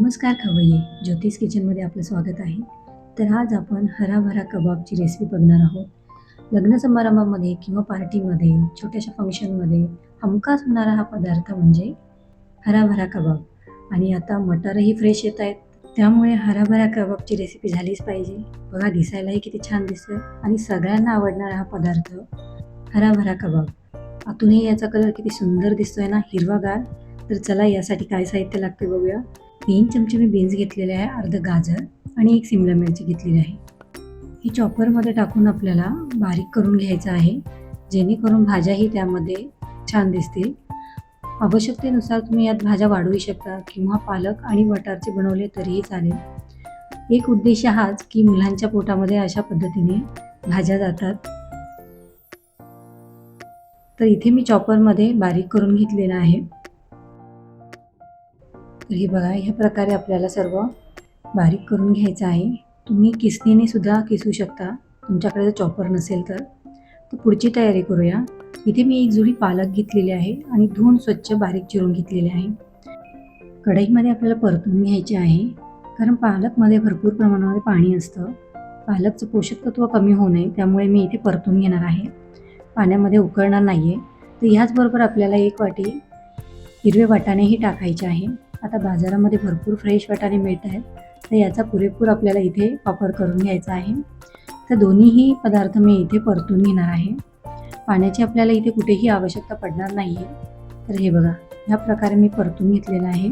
नमस्कार खवय्ये ज्योतिष किचनमध्ये आपलं स्वागत आहे. तर आज आपण हराभरा कबाबची रेसिपी बघणार आहोत. लग्न समारंभामध्ये किंवा पार्टीमध्ये छोट्याशा फंक्शनमध्ये हमखास होणारा हा पदार्थ म्हणजे हराभरा कबाब. आणि आता मटारही फ्रेश येत आहेत. त्यामुळे हराभरा कबाबची रेसिपी झालीच पाहिजे. बघा दिसायलाही किती छान दिसतं आणि सगळ्यांना आवडणारा हा पदार्थ हराभरा कबाब. आतूनही याचा कलर किती सुंदर दिसतोय ना हिरवागार. तर चला यासाठी काय साहित्य लागते बघूया. तीन चमचे मी बीन्स घेतलेले आहे अर्ध गाजर आणि एक सिमला मिरची घेतलेली आहे. ही चॉपरमध्ये टाकून आपल्याला बारीक करून घ्यायचं आहे जेणेकरून भाज्याही त्यामध्ये छान दिसतील. आवश्यकतेनुसार तुम्ही यात भाज्या वाढवू शकता किंवा पालक आणि बटारचे बनवले तरीही चालेल. एक उद्देश हाच की मुलांच्या पोटामध्ये अशा पद्धतीने भाज्या जातात. तर इथे मी चॉपरमध्ये बारीक करून घेतलेलं आहे. तर हे बघा ह्या प्रकारे आपल्याला सर्व बारीक करून घ्यायचं आहे. तुम्ही किसणीने सुद्धा किसू शकता. तुमच्याकडे जर चॉपर नसेल तर. तर पुढची तयारी करूया. इथे मी एक जुडी पालक घेतलेली आहे आणि धुवून स्वच्छ बारीक चिरून घेतलेले आहे. कढईमध्ये आपल्याला परतून घ्यायचे आहे. कारण पालकमध्ये भरपूर प्रमाणामध्ये पाणी असतं. पालकचं पोषक तत्व कमी होऊ नये त्यामुळे मी इथे परतून घेणार आहे. पाण्यामध्ये उकळणार नाही आहे तर ह्याचबरोबर आपल्याला एक वाटी हिरवे वाटाणेही टाकायचे आहे. आता बाजारामध्ये भरपूर फ्रेश वाटाणे मिळत आहेत. तर याचा पुरेपूर आपल्याला इथे वापर करून घ्यायचा आहे. तर दोन्हीही पदार्थ मी इथे परतून घेणार आहे. पाण्याची आपल्याला इथे कुठेही आवश्यकता पडणार नाही आहे तर हे बघा ह्या प्रकारे मी परतून घेतलेला आहे.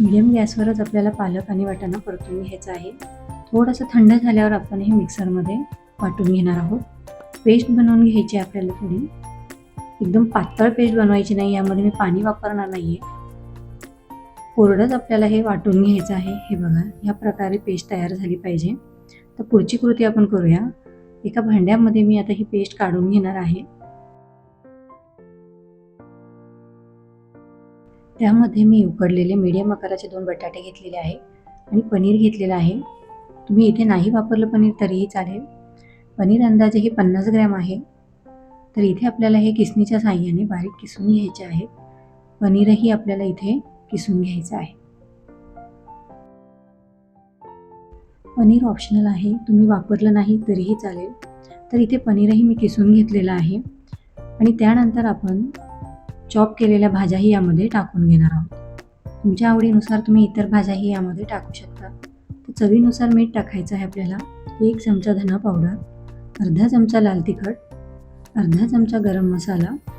मिडियम गॅसवरच आपल्याला पालक आणि वाटाणा परतून घ्यायचा आहे. थोडंसं थंड झाल्यावर आपण हे मिक्सरमध्ये वाटून घेणार आहोत. पेस्ट बनवून घ्यायची आहे आपल्याला थोडी. एकदम पातळ पेस्ट बनवायची नाही यामध्ये मी पाणी वापरणार नाही आहे कोरडंच आपल्याला हे वाटून घ्यायचं आहे. हे बघा ह्या प्रकारे पेस्ट तयार झाली पाहिजे. तर पुढची कृती आपण करूया. एका भांड्यामध्ये मी आता ही पेस्ट काढून घेणार आहे. त्यामध्ये मी उकडलेले मीडियम आकाराचे दोन बटाटे घेतलेले आहे आणि पनीर घेतलेलं आहे. तुम्ही इथे नाही वापरलं पनीर तरीही चालेल. पनीर अंदाजे हे पन्नास ग्रॅम आहे. तर इथे आपल्याला हे किसणीच्या साह्याने बारीक किसून घ्यायचे आहे. पनीरही आपल्याला इथे किसून घ्यायचं आहे. पनीर ऑप्शनल आहे. तुम्ही वापरलं नाही तरीही चालेल. तर इथे पनीरही मी किसून घेतलेलं आहे. आणि त्यानंतर आपण चॉप केलेल्या भाज्याही यामध्ये टाकून घेणार आहोत. तुमच्या आवडीनुसार तुम्ही इतर भाज्याही यामध्ये टाकू शकता. तर चवीनुसार मीठ टाकायचं आहे आपल्याला. एक चमचा धना पावडर अर्धा चमचा लाल तिखट अर्धा चमचा गरम मसाला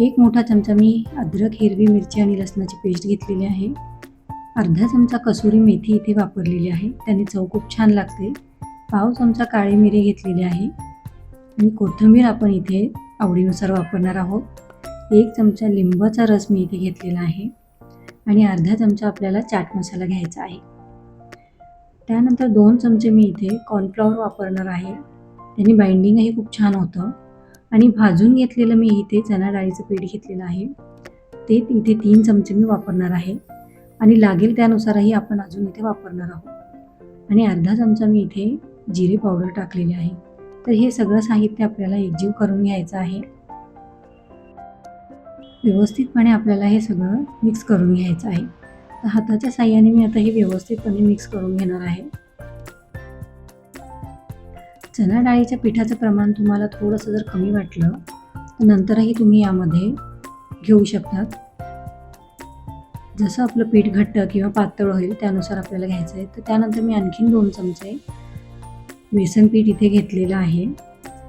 एक मोठा चमचा मी अद्रक हिरवी मिरची आणि लसणाची पेस्ट घेतलेली आहे. अर्धा चमचा कसुरी मेथी इथे वापरलेली आहे. त्याने चव खूप छान लागते. पाव चमचा काळी मिरी घेतलेली आहे. आणि कोथिंबीर आपण इथे आवडीनुसार वापरणार आहोत. एक चमचा लिंबाचा रस मी इथे घेतलेला आहे. आणि अर्धा चमचा आपल्याला चाट मसाला घ्यायचा आहे. त्यानंतर दोन चमचे मी इथे कॉर्नफ्लॉवर वापरणार आहे. त्याने बाइंडिंगही खूप छान होतं. आणि भाजून घेतलेलं मी इथे चणा डाळीचं पीठ घेतलेलं आहे. ते इथे तीन चमचे मी वापरणार आहे. आणि लागेल त्यानुसारही आपण अजून इथे वापरणार आहोत. आणि अर्धा चमचा मी इथे जिरे पावडर टाकलेले आहे. तर हे सगळं साहित्य आपल्याला एकजीव करून घ्यायचं आहे. व्यवस्थितपणे आपल्याला हे सगळं मिक्स करून घ्यायचं आहे. तर हाताच्या साह्याने मी आता हे व्यवस्थितपणे मिक्स करून घेणार आहे. चणा डाळीच्या पिठाचं प्रमाण तुम्हाला थोडंसं जर कमी वाटलं तर नंतरही तुम्ही यामध्ये घेऊ शकतात. जसं आपलं पीठ घट्ट किंवा पातळ होईल त्यानुसार आपल्याला घ्यायचं आहे तर त्यानंतर मी आणखीन दोन चमचे बेसन पीठ इथे घेतलेलं आहे.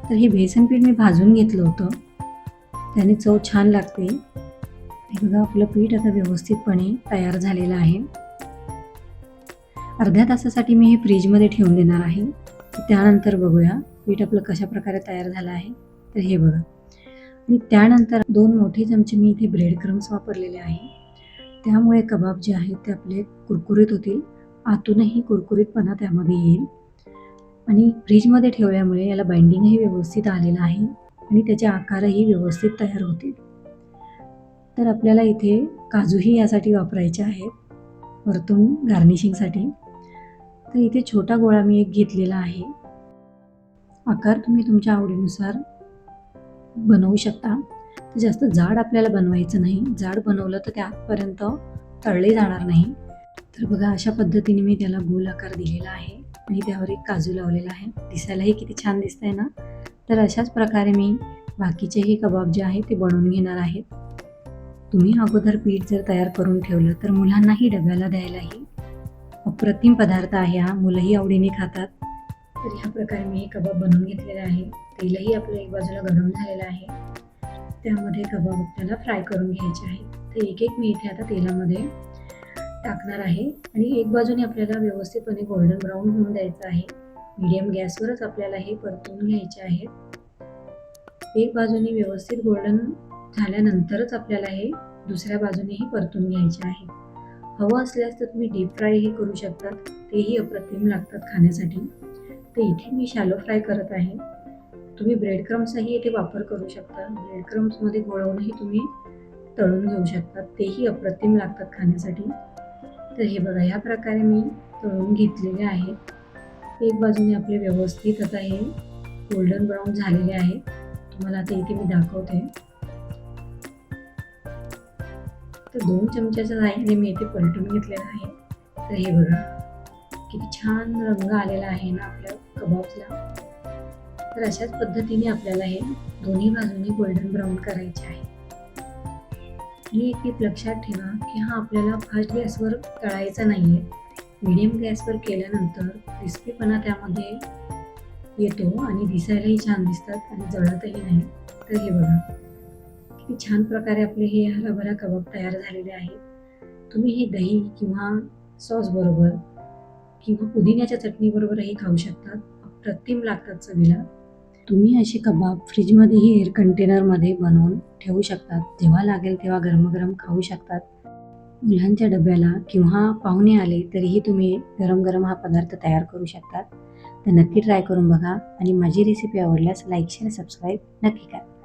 तर हे बेसन पीठ मी भाजून घेतलं होतं. त्याने चव छान लागते. हे बघा आपलं पीठ आता व्यवस्थितपणे तयार झालेलं आहे. अर्ध्या तासासाठी मी हे फ्रीजमध्ये ठेवून देणार आहे. त्यानंतर बघूया पीठ आपलं कशा प्रकारे तयार झालं आहे. तर हे बघा. आणि त्यानंतर दोन मोठे चमचे मी इथे ब्रेड क्रम्स वापरलेले आहे. त्यामुळे कबाब जे आहेत ते आपले कुरकुरीत होतील. आतूनही कुरकुरीतपणा त्यामध्ये येईल. आणि फ्रीजमध्ये ठेवल्यामुळे याला बाइंडिंगही व्यवस्थित आलेलं आहे. आणि त्याचे आकारही व्यवस्थित तयार होतील. तर आपल्याला इथे काजूही यासाठी वापरायचे आहेत. वरतून गार्निशिंगसाठी तर इथे छोटा गोळा मी एक घेतलेला आहे. आकार तुम्ही तुमच्या आवडीनुसार बनवू शकता. तर जास्त जाड आपल्याला बनवायचं नाही. जाड बनवलं तर ते आतपर्यंत तळले जाणार नाही. तर बघा अशा पद्धतीने मी त्याला गोल आकार दिलेला आहे आणि त्यावर एक काजू लावलेला आहे. दिसायलाही किती छान दिसत आहे ना? तर अशाच प्रकारे मी बाकीचेही कबाब जे आहे ते बनवून घेणार आहेत तुम्ही अगोदर पीठ जर तयार करून ठेवलं तर मुलांनाही डब्याला द्यायलाही अप्रतिम पदार्थ आहे हा. मुलंही आवडीने खातात. तर ह्या प्रकारे मी हे कबाब बनवून घेतलेले आहे. तेलही आपलं एक बाजूला गरम झालेलं आहे. त्यामध्ये कबाब आपल्याला फ्राय करून घ्यायचे आहे. तर एक एक मी इथे आता तेलामध्ये टाकणार आहे. आणि एक बाजूने आपल्याला व्यवस्थितपणे गोल्डन ब्राऊन होऊन द्यायचं आहे. मीडियम गॅसवरच आपल्याला हे परतून घ्यायचे आहे. एक बाजूने व्यवस्थित गोल्डन झाल्यानंतरच आपल्याला हे दुसऱ्या बाजूनेही परतून घ्यायचे आहे. हवं असल्यास तर तुम्ही डीप फ्रायही करू शकतात. तेही अप्रतिम लागतात खाण्यासाठी. तर इथे मी शॅलो फ्राय करत आहे. तुम्ही ब्रेड क्रम्सचाही इथे वापर करू शकता. ब्रेड क्रम्समध्ये गोळवूनही तुम्ही तळून घेऊ शकता. तेही अप्रतिम लागतात खाण्यासाठी. तर हे बघा ह्या प्रकारे मी तळून घेतलेले आहेत एक बाजूने आपले व्यवस्थित आता हे गोल्डन ब्राऊन झालेले आहे. तुम्हाला आता इथे मी दाखवते. तर दोन चमच्याच्या साह्याने मी इथे पलटून घेतलेलं आहे. तर हे बघा किती छान रंग आलेला आहे ना आपल्या कबाबला तर अशाच पद्धतीने आपल्याला हे दोन्ही बाजूने गोल्डन ब्राऊन करायचे आहे. आणि एक टीप लक्षात ठेवा की हा आपल्याला फास्ट गॅसवर तळायचा नाही आहे मिडियम गॅसवर केल्यानंतर क्रिस्पीपणा त्यामध्ये येतो आणि दिसायलाही छान दिसतात आणि जळतही नाही. तर हे बघा. किती छान प्रकारे आपले हे हराभरा कबाब तयार झालेले आहेत. तुम्ही हे दही किंवा सॉस बरोबर किंवा पुदिन्याच्या चटणीबरोबरही खाऊ शकतात अप्रतिम लागतात चवीला. तुम्ही असे कबाब फ्रीजमध्येही एअर कंटेनरमध्ये बनवून ठेवू शकतात. जेव्हा लागेल तेव्हा गरम खाऊ शकतात. मुलांच्या डब्याला किंवा पाहुणे आले तरीही तुम्ही गरम गरम हा पदार्थ तयार करू शकतात. तर नक्की ट्राय करून बघा. आणि माझी रेसिपी आवडल्यास लाईक शेअर सबस्क्राईब नक्की करा.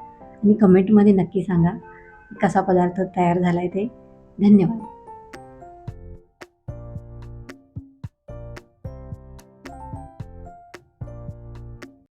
आणि कमेंटमध्ये नक्की सांगा कसा पदार्थ तयार झाला आहे ते. धन्यवाद.